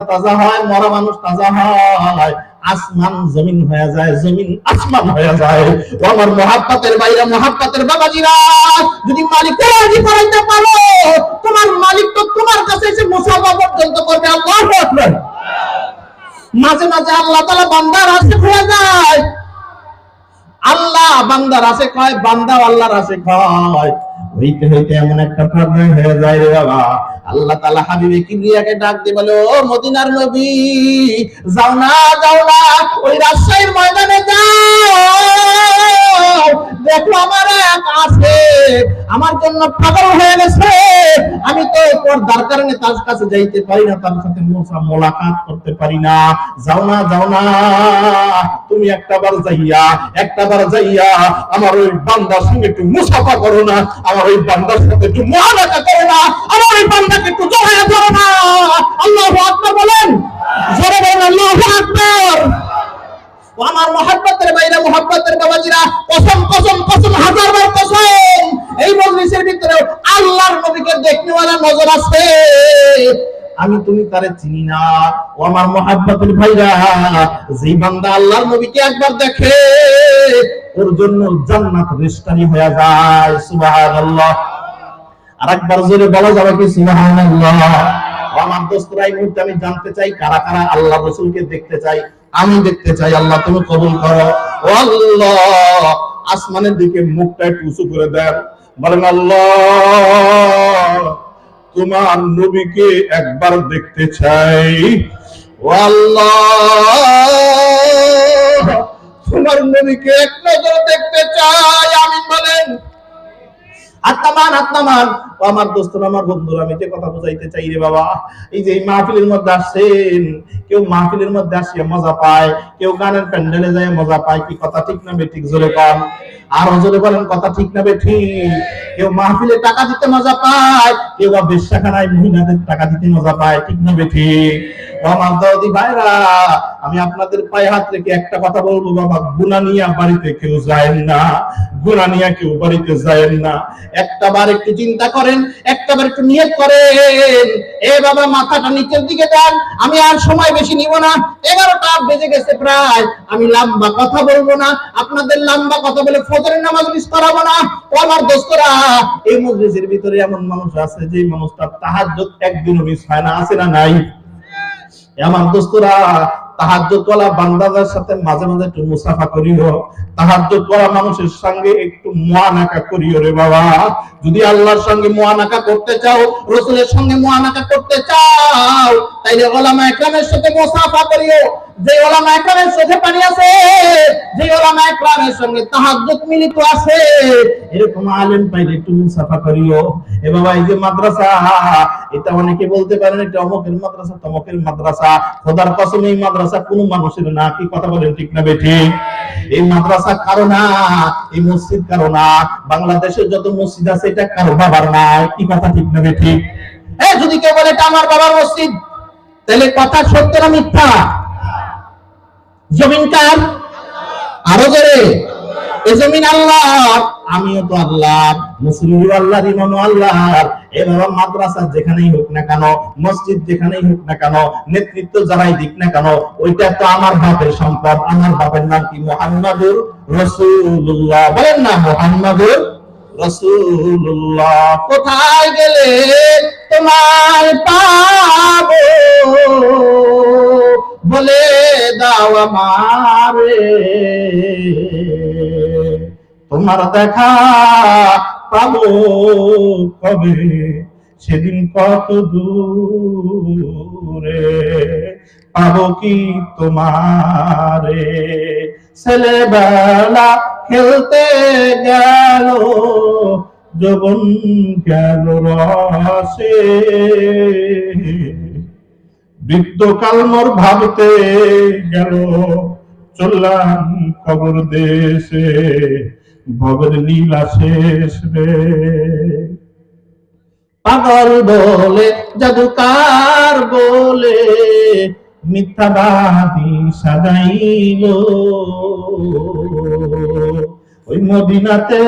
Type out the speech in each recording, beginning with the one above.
তাজা হয়, মরা মানুষ তাজা হয়। আসমান জমিন হয়ে যায়, জমিন আসমান হয়ে যায়। ও আমার মহাব্বতের বাইরে মহাব্বতের বাবাজিরা, যদি মালিক রাজি করাইতে পারো, তোমার মালিক তো তোমার কাছে এসে মুসাফা পর্যন্ত করবে, আল্লাহ আকবার। মাঝে মাঝে আল্লাহ তাআলা বান্দার আসে হয়ে যায়। আল্লাহ বান্দার আছে কয় বান্দা আল্লাহর আছে কয় হইতে হইতে এমন একটা পর্যায়ে হয়ে যায় রে বাবা। আল্লাহ তাআলা হাবিবে কিবরিয়াকে ডাক দিয়ে বলে, ও মদিনার নবী, যাও না যাও না, ওই রাজশাহীর ময়দানে যাও। দেখো আমার এক আছে। আমার জন্য পাগল হয়ে গেছে। আমি তো পর্দার কারণে তার কাছে যাইতে পারি না, তার সাথে মোলাকাত করতে পারি না। যাও না যাও না। তুমি একটা বার যাইয়া, একটা বার যাইয়া আমার ওই বান্দার সঙ্গে একটু মুসাফা করো না, আমার ওই বান্দার সাথে একটু মহানাকা করো না, আমার ওই বান্দাকে একটু জড়াইয়া ধরো না। আল্লাহু আকবার বলেন, জোরে বলেন, আল্লাহু আকবার। আমার মহাব্বতের বাইরে, মহাব্বতের বাবাজিরা, কসম কসম কসম, হাজার বার কসম। এই মজলিসের ভিতরে আল্লাহর নবীকে দেখনেওয়ালা নজর আছে। আমি তুমি তারে চিনি না। ও আমার মহাব্বতের ভাইরা, যেই বান্দা আল্লাহর নবীকে একবার দেখে, ওর জন্য জান্নাত রেস্টানি হয়ে যায়। সুবহানাল্লাহ। আরেকবার জোরে বলা যাবে কি সুবহানাল্লাহ? আমার দোস্তরা, এই মুহূর্তে আমি জানতে চাই, কারা কারা আল্লাহ রসুলকে দেখতে চাই? আমি দেখতে চাই, আল্লাহ তুমি কবুল করো। আল্লাহ, আসমানের দিকে মুখটা একটু উঁচু করে দেন। বলেন, আল্লাহ, তোমার নবীকে একবার দেখতে চাই। আল্লাহ, তোমার নবীকে এক নজর দেখতে চাই। আমি বলেন। আমার দোস্তরা আমার বন্ধুরা, আমি যে কথা চাই রে বাবা, এই যে মাহফিলের মধ্যে আসছেন, কেউ মাহফিলের মধ্যে মজা পায়, কেউ গানের প্যান্ডেলে যায় মজা পায়, কি কথা ঠিক না বেঠিক জোরে কম আর জোরে বলেন, কথা ঠিক না বেঠিক কেউ মাহফিলে টাকা দিতে মজা পায়, কেউ বা বেশ্যাখানায় মহিলাদের টাকা দিতে মজা পায়, ঠিক না বেঠিক ও আমার দাদি ভাইরা, আমি আপনাদের পায়ে হাত রেখে একটা কথা বলব, বাবা গুনা নিয়া বাড়িতে কেউ যায় না। কেউ বাড়িতে যায় না। একটা চিন্তা করেন একটা নিয়ত করেন। এ বাবা, মাথাটা নিচের দিকে দেন আমি আর সময় বেশি নিব না। এগারোটা বেজে গেছে প্রায়। আমি লম্বা কথা বলব না, আপনাদের লম্বা কথা বলে ফজরের নামাজ মিস করাবো না। আমার দোস্তরা, এই মজলিসের ভিতরে এমন মানুষ আছে যে মানুষটা তাহাজ্জুদ একদিনও মিস হয় না, আছে না নাই? আমার দোস্তরা সাথে মাঝে মাঝে মুসাফা করিও। যদি সঙ্গে আছে এরকম করিও। এ বাবা, এই যে মাদ্রাসা, এটা অনেকে বলতে পারেন মাদ্রাসা, তমকের মাদ্রাসা। খোদার কসম এই মাদ্রাসা কোন মানুষের না, কি কথা বলেন ঠিক না বেঠি? এই মাদ্রাসা কারও না, এই মসজিদ কারও না বাংলাদেশের যত মসজিদ আছে এটা কারও বাবার না, কি কথা ঠিক না বেঠি? হ্যাঁ যদি কেউ বলে এটা আমার বাবার মসজিদ, তাহলে কথা সত্য না মিথ্যা? জমিন কার? আরও করে আল্লাহ, আমিও তো আল্লাহ আল্লাহ আল্লাহ। এ বাবা মাদ্রাসা যেখানেই হোক না কেন, মসজিদ যেখানেই হোক না কেন, নেতৃত্ব যারাই দিক না কেন, ওইটা তো আমার বাপের সম্পদ, আমার বাপের নাম কি মোহাম্মদুর রসুল্লাহ বলেন না, মোহাম্মদুর রসুল্লাহ কোথায় গেলে পাবো? বলে দাও আমারে। তোমার দেখা পাবো কবে? সেদিন কত দূরে পাবো কি তোমারে? ছেলেবেলা খেলতে গেল, যবন গেল রসে। বৃদ্ধকাল মোর ভাবতে গেল, চললাম খবর দেশে। ভবের লীলা শেষ রে। পাগল বলে, জাদুকার বলে মিথ্যাবাদী সাজাইল। ওই মদিনাতে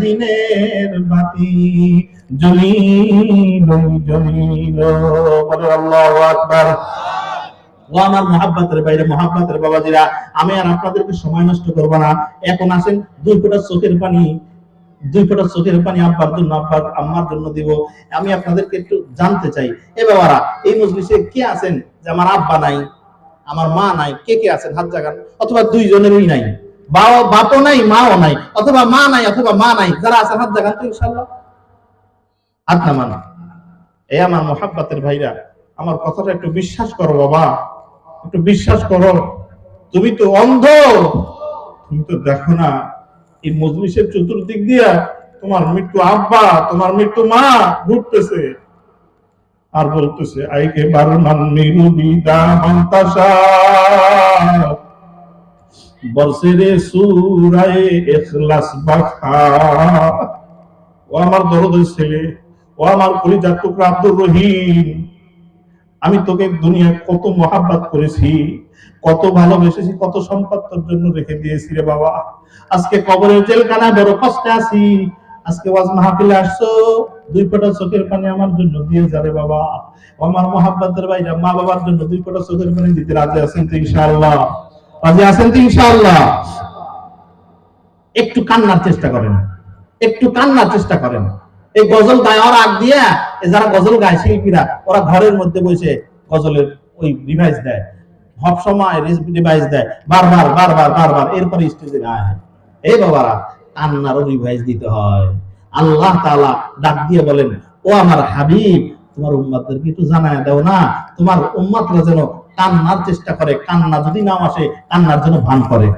দিনের বাতি জলিল জলিল বলে আল্লাহু আকবার। ও আমার মহাব্বাতের বাইরে, মহাব্বাতের বাবাজিরা, আমি আর আপনাদেরকে সময় নষ্ট করব না। এখন আসেন, দুই ফোঁটা চোখের পানি, দুই ফোঁটা চোখের পানি আব্বার জন্য, আব্বার আম্মার জন্য দিব। আমি আপনাদেরকে একটু জানতে চাই। এ বাবারা, এই মজলিসে কে আছেন? যে আমার আব্বা নাই, আমার মা নাই, কে কে আছেন? হাত জাগান। অথবা দুইজনেরই নাই বাপও নাই, মাও নাই, অথবা মা নাই, অথবা মা নাই, যারা আছেন, হাত জাগান তো ইনশাল্লাহ হাত নামান। এই আমার মহাব্বাতের ভাইরা, আমার কথাটা একটু বিশ্বাস করো বাবা। একটু বিশ্বাস করো, তুমি তো অন্ধ। তুমি তো দেখো না, এই মজলিসের চতুর্দিক দিয়া তোমার মৃত্যু আব্বা, তোমার মৃত্যু মা ঘুরতেছে। আর বলতেছে আইকে বারো নান্নিরু বিদা মন্তাসা। বর্ষেরে সুরায়ে এখলাস বাখা। ও আমার দরদের ছেলে, ও আমার কলিজার আব্দুর রহিম। আমি তোকে দুনিয়ায় কত মহাব্বাত করেছি, কত ভালোবেসেছি, কত সম্পদ তোর জন্য রেখে দিয়েছি রে বাবা। আজকে কবরের জেলখানায় বড় কষ্টে আছি, আজকে ওয়াজ মাহফিলে আসছো, দুই ফোঁটা চোখের পানি আমার জন্য দিয়ে যাবে বাবা। আমার মহাব্বাতের ভাইরা, মা বাবার জন্য দুই ফোঁটা চোখের পানি দিতে রাজি আছেন তো ইনশাআল্লাহ? রাজি আছেন তো ইনশাআল্লাহ? একটু কান্নার চেষ্টা করেন, একটু কান্নার চেষ্টা করেন। এই গজল গাওয়ার আগ দিয়া যারা গজল গায় শিল্পীরা, ওরা ঘরের মধ্যে বসে গজলের ওই রিভাইজ দেয়। সব সময় রিভাইজ দেয়। বারবার বারবার বারবার, এরপরে স্টেজে গায়। এই বাবারা, কান্নারও রিভাইজ দিতে হয়। আল্লাহ তাআলা ডাক দিয়ে বলেন, ও আমার হাবিব, তোমার উম্মাদেরকে একটু জানায় দাও না। তোমার উম্মাতরা যেন কান্নার চেষ্টা করে, কান্না যদি নাও আসে, কান্নার জন্য ভান করে।